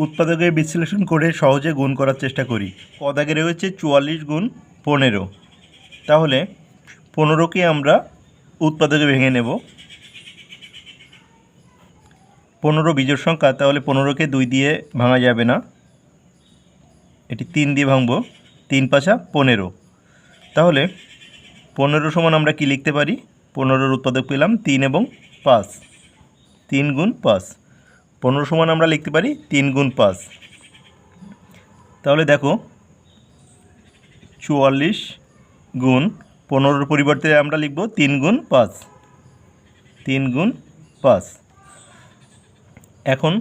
উৎপাদকের বিশ্লেষণ করে সহজে গুণ করার চেষ্টা করি। পদাকে রয়েছে চুয়াল্লিশ গুণ পনেরো। তাহলে পনেরোকে আমরা উৎপাদকে ভেঙে নেব। পনেরো বিজোড় সংখ্যা, তাহলে পনেরোকে দুই দিয়ে ভাঙা যাবে না। এটি তিন দিয়ে ভাঙব। তিন পাঁচা পনেরো। তাহলে পনেরো সমান আমরা কি লিখতে পারি? পনেরোর উৎপাদক পেলাম তিন এবং পাঁচ। তিন গুণ পাঁচ। পনেরো সমান আমরা লিখতে পারি তিন গুণ পাঁচ। তাহলে দেখো, চুয়াল্লিশ গুণ পনেরোর পরিবর্তে আমরা লিখব তিন গুণ পাঁচ। তিন গুণ পাঁচ। এখন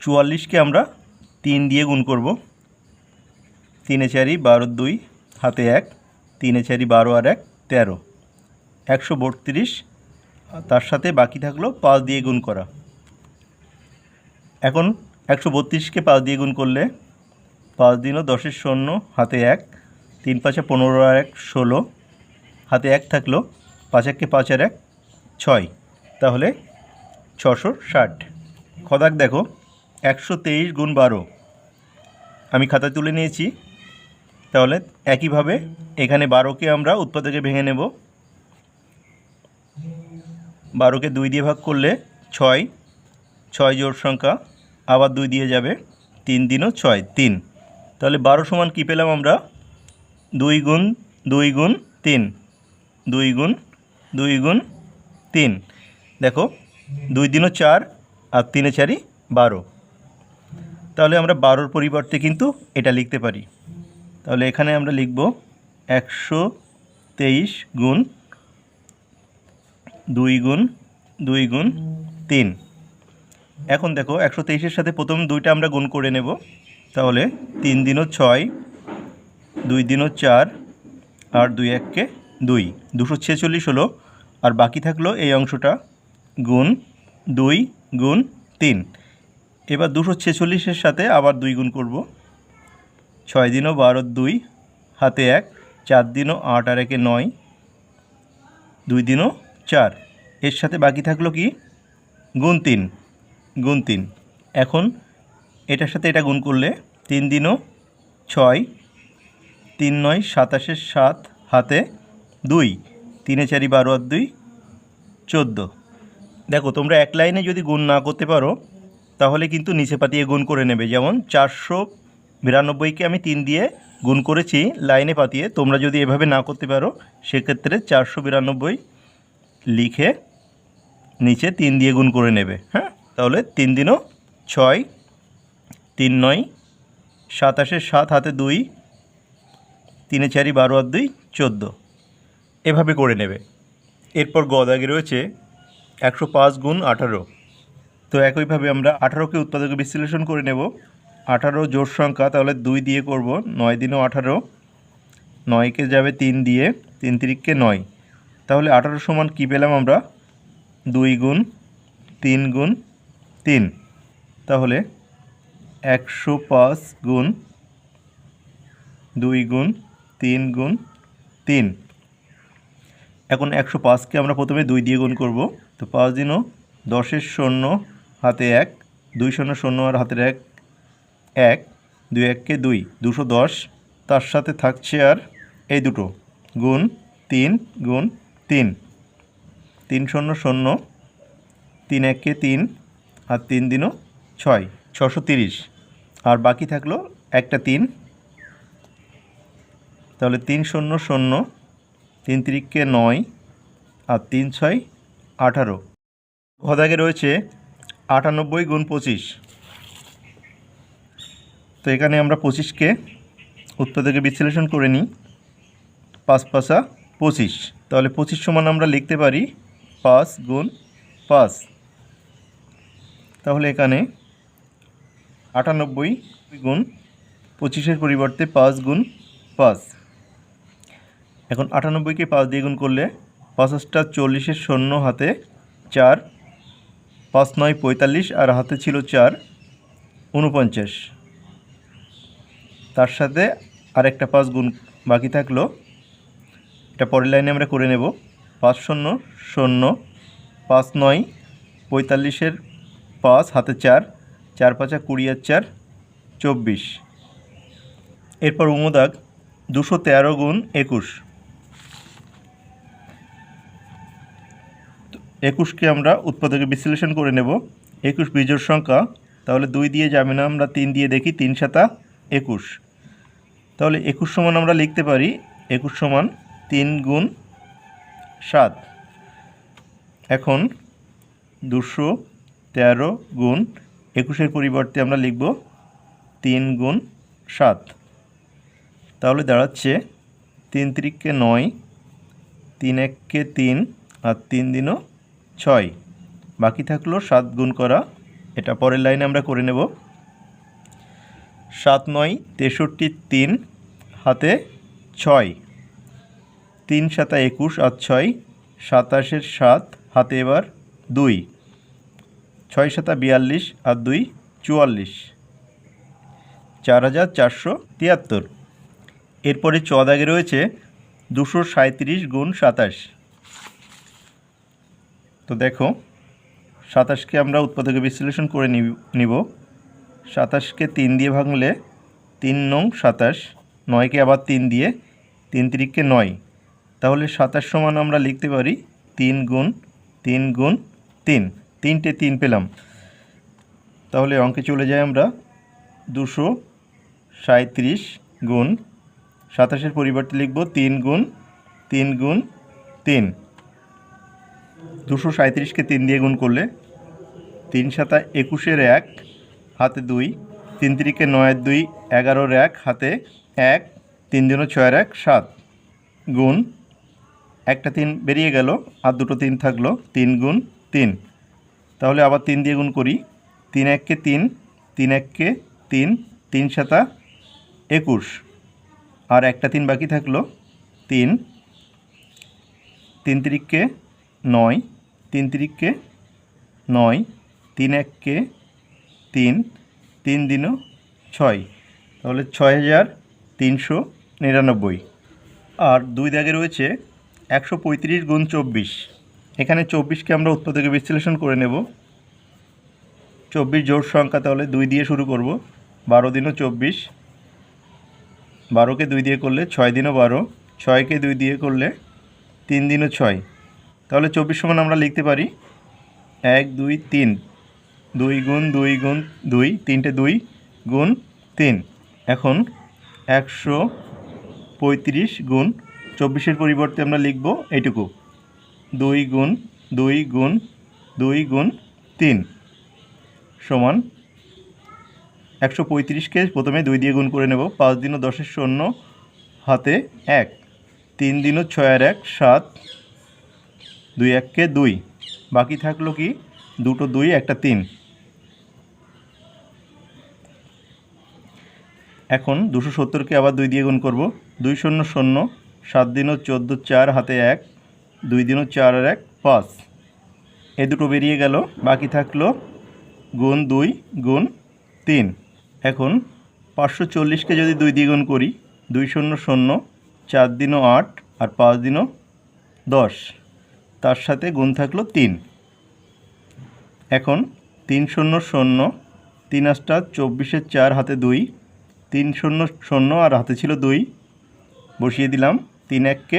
চুয়াল্লিশকে আমরা তিন দিয়ে গুণ করব। তিনে চারি বারো দুই, হাতে এক। তিনে চারি বারো আর এক, তেরো। একশো বত্রিশ। তার সাথে বাকি থাকল পাঁচ দিয়ে গুণ করা। এখন একশো বত্রিশকে পাঁচ দিয়ে গুণ করলে পাঁচ দিনও দশের শূন্য, হাতে এক, তিন পাঁচে পনেরো আর এক ষোলো, হাতে এক থাকল পাঁচ এককে পাঁচ আর এক ছয়, তাহলে ছশো ষাট। খদাক দেখো, একশো তেইশ গুণ বারো। আমি খাতায় তুলে নিয়েছি, তাহলে একইভাবে এখানে বারোকে আমরা উৎপাদকে ভেঙে নেব। বারোকে দুই দিয়ে ভাগ করলে ছয় ছয় জোর সংখ্যা আবার দুই দিয়ে যাবে। তিন দিনও ছয়, তিন। তাহলে বারো সমান কী পেলাম আমরা? দুই গুণ দুই গুণ, তিন। দুই গুণ দুই গুণ, তিন। দেখো, দুই দিনও চার আর তিনে চারি বারো। তাহলে আমরা বারোর পরিবর্তে কিন্তু এটা লিখতে পারি। তাহলে এখানে আমরা লিখব একশো তেইশ গুণ, দুই গুণ দুই গুণ, তিন। এখন দেখো, একশো তেইশের সাথে প্রথম দুইটা আমরা গুণ করে নেব। তাহলে তিন দিনও ছয়, দুই দিনও চার, আর দুই এককে দুই। দুশো ছেচল্লিশ হলো, আর বাকি থাকল এই অংশটা গুণ দুই গুণ তিন। এবার দুশো ছেচল্লিশের সাথে আবার দুই গুণ করব। ছয় দিনও বারো, দুই, হাতে এক, চার দিনও আট, আর একে নয়, দুই দিনও চার। এর সাথে বাকি থাকল কি? গুণ তিন। গুণ তিন। এখন এটার সাথে এটা গুণ করলে তিন দিনও ছয়, তিন নয় সাতাশের সাত, হাতে দুই, তিনে চারি, বারো আর দুই, চোদ্দ। দেখো, তোমরা এক লাইনে যদি গুণ না করতে পারো, তাহলে কিন্তু নিচে পাতিয়ে গুণ করে নেবে। যেমন চারশো বিরানব্বইকে আমি তিন দিয়ে গুণ করেছি, লাইনে পাতিয়ে। তোমরা যদি এভাবে না করতে পারো, সেক্ষেত্রে চারশো বিরানব্বই লিখে নিচে তিন দিয়ে গুণ করে নেবে হ্যাঁ? তাহলে তিন দিনও ছয়, তিন নয় সাতাশের সাত হাতে দুই, তিনে চারি বারো আর দুই, চোদ্দ। এভাবে করে নেবে। এরপর গদাগে রয়েছে একশো পাঁচ গুণ আঠারো। তো একইভাবে আমরা আঠারোকে উৎপাদকে বিশ্লেষণ করে নেব। আঠারো জোর সংখ্যা, তাহলে দুই দিয়ে করব, নয় দিনও আঠারো। নয়কে যাবে তিন দিয়ে, তিন তিরিককে নয়। তাহলে আঠারো সমান কী পেলাম আমরা? দুই গুণ, তিন গুণ তিন। তাহলে একশো পাঁচ গুণ দুই গুণ তিন গুণ তিন। এখন একশো পাঁচকে আমরা প্রথমে দুই দিয়ে গুণ করব। তো পাঁচ দিনও দশের শূন্য হাতে এক, দুই শূন্য শূন্য আর হাতের এক এক, দুই এককে দুই, দুশো দশ। তার সাথে থাকছে আর এই দুটো, গুণ তিন গুণ তিন। তিন শূন্য শূন্য, তিন এককে তিন আর তিন দিনও ছয়, ছশো তিরিশ। আর বাকি থাকল একটা তিন। তাহলে তিন শূন্য শূন্য, তিন তিরিককে নয় আর তিন ছয় আঠারো। ঘদাগে রয়েছে আটানব্বই গুণ পঁচিশ। তো এখানে আমরা পঁচিশকে উৎপাদকে বিশ্লেষণ করে নিই। পাঁচ পাঁচা পঁচিশ। তাহলে পঁচিশ সমান আমরা লিখতে পারি পাঁচ গুণ পাঁচ। তাহলে এখানে আটানব্বই গুণ পঁচিশের পরিবর্তে পাঁচ গুণ পাঁচ। এখন আটানব্বইকে পাঁচ দিয়ে গুণ করলে পাঁচাশটা চল্লিশের শূন্য হাতে চার, পাঁচ নয় পঁয়তাল্লিশ, আর হাতে ছিল চার উনপঞ্চাশ তার সাথে আরেকটা পাঁচ গুণ বাকি থাকল। এটা পরের লাইনে আমরা করে নেব। পাঁচ শূন্য শূন্য, পাঁচ নয় পঁয়তাল্লিশের পাঁচ, হাতে চার চার পাঁচা কুড়ি আর চার, চব্বিশ। এরপর উমদাগ, দুশো তেরো গুণ একুশ। একুশকে আমরা উৎপাদকে বিশ্লেষণ করে নেব। একুশ বিজোড় সংখ্যা, তাহলে দুই দিয়ে যাবে না, আমরা তিন দিয়ে দেখি, তিন সাতা একুশ। তাহলে একুশ সমান আমরা লিখতে পারি, একুশ সমান তিন গুণ সাত। এখন দুশো তেরো গুণ একুশের পরিবর্তে আমরা লিখব তিন গুণ সাত। তাহলে দাঁড়াচ্ছে তিন তিরিককে নয়, তিন এককে তিন, আর তিন দিনও ছয়। বাকি থাকল সাত গুণ করা, এটা পরের লাইনে আমরা করে নেব। সাত নয়, তেষট্টি তিন, হাতে ছয়। তিন সাতা একুশ আর ছয়, সাতাশের সাত, হাতে এবার দুই। ছয় সাতা বিয়াল্লিশ আর দুই চুয়াল্লিশ। চার হাজার চারশো তিয়াত্তর। এরপরে চ দাগে রয়েছে দুশো সাঁত্রিশ গুণ সাতাশ। তো দেখো, সাতাশকে আমরা উৎপাদকে বিশ্লেষণ করে নিব- সাতাশকে তিন দিয়ে ভাঙলে তিন নং সাতাশ, নয়কে আবার তিন দিয়ে তিন তিরিককে নয়। তাহলে সাতাশ সমান আমরা লিখতে পারি তিন গুণ তিন গুণ তিন। তিনটে তিন পেলাম। তাহলে অঙ্কে চলে যাই আমরা। দুশো সাঁত্রিশ গুণ সাতাশের পরিবর্তে লিখব তিন গুণ তিন গুণ তিন। দুশো সাঁত্রিশকে তিন দিয়ে গুণ করলে তিন সাতা একুশের এক, হাতে দুই, তিন তিরিকে নয়ের দুই, এগারোর এক, হাতে এক, তিন দিনও ছয়ের এক, সাত। গুণ একটা তিন বেরিয়ে গেল, আর দুটো তিন থাকল, তিন গুণ তিন। তাহলে আবার তিন দিয়ে গুণ করি। তিন এককে তিন তিন এককে তিন তিন সাতা একুশ। আর একটা তিন বাকি থাকল, তিন। তিন তিরিককে নয়, তিন তিরিককে নয়, তিন এককে তিন তিন দিনও ছয়। তাহলে ছয় হাজার তিনশো নিরানব্বই। আর দুই দাগে রয়েছে একশো পঁয়ত্রিশ গুণ চব্বিশ। এখানে চব্বিশকে আমরা উৎপাদকে বিশ্লেষণ করে নেব। চব্বিশ জোর সংখ্যা তাহলে দুই দিয়ে শুরু করব। বারো দিনও চব্বিশ। বারোকে দুই দিয়ে করলে ছয় দিনও বারো। ছয়কে দুই দিয়ে করলে তিন দিনও ছয়। তাহলে চব্বিশ সমান আমরা লিখতে পারি এক, দুই, তিন। দুই গুণ দুই গুণ, দুই। তিনটে দুই গুণ, তিন। এখন একশো পঁয়ত্রিশ গুণ চব্বিশের পরিবর্তে আমরা লিখব এইটুকু। দুই গুণ দুই গুণ দুই গুণ তিন সমান একশো পঁয়ত্রিশকে প্রথমে দুই দিয়ে গুণ করে নেব। পাঁচ দিনও দশের শূন্য, হাতে এক। তিন দিনও ছয় আর এক, সাত। দুই এককে দুই। বাকি থাকল কি? দুটো দুই, একটা তিন। এখন দুশো সত্তরকে আবার দুই দিয়ে গুণ করব। দুই শূন্য শূন্য, সাত দিনও চোদ্দ, চার, হাতে এক। দুই দিনও চার আর এক পাঁচ। এ দুটো বেরিয়ে গেল, বাকি থাকল গুণ দুই, গুণ তিন। এখন পাঁচশো চল্লিশকে যদি দুই দিয়ে গুণ করি, দুই শূন্য শূন্য, চার দিনও আট, আর পাঁচ দিনও দশ, তার সাথে গুণ থাকল তিন। এখন তিন শূন্য শূন্য, তিন আটটা চব্বিশের চার হাতে দুই, তিন শূন্য শূন্য আর হাতে ছিল দুই, বসিয়ে দিলাম তিন এককে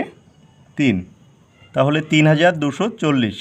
তিন। তাহলে তিন হাজার দুশো চল্লিশ।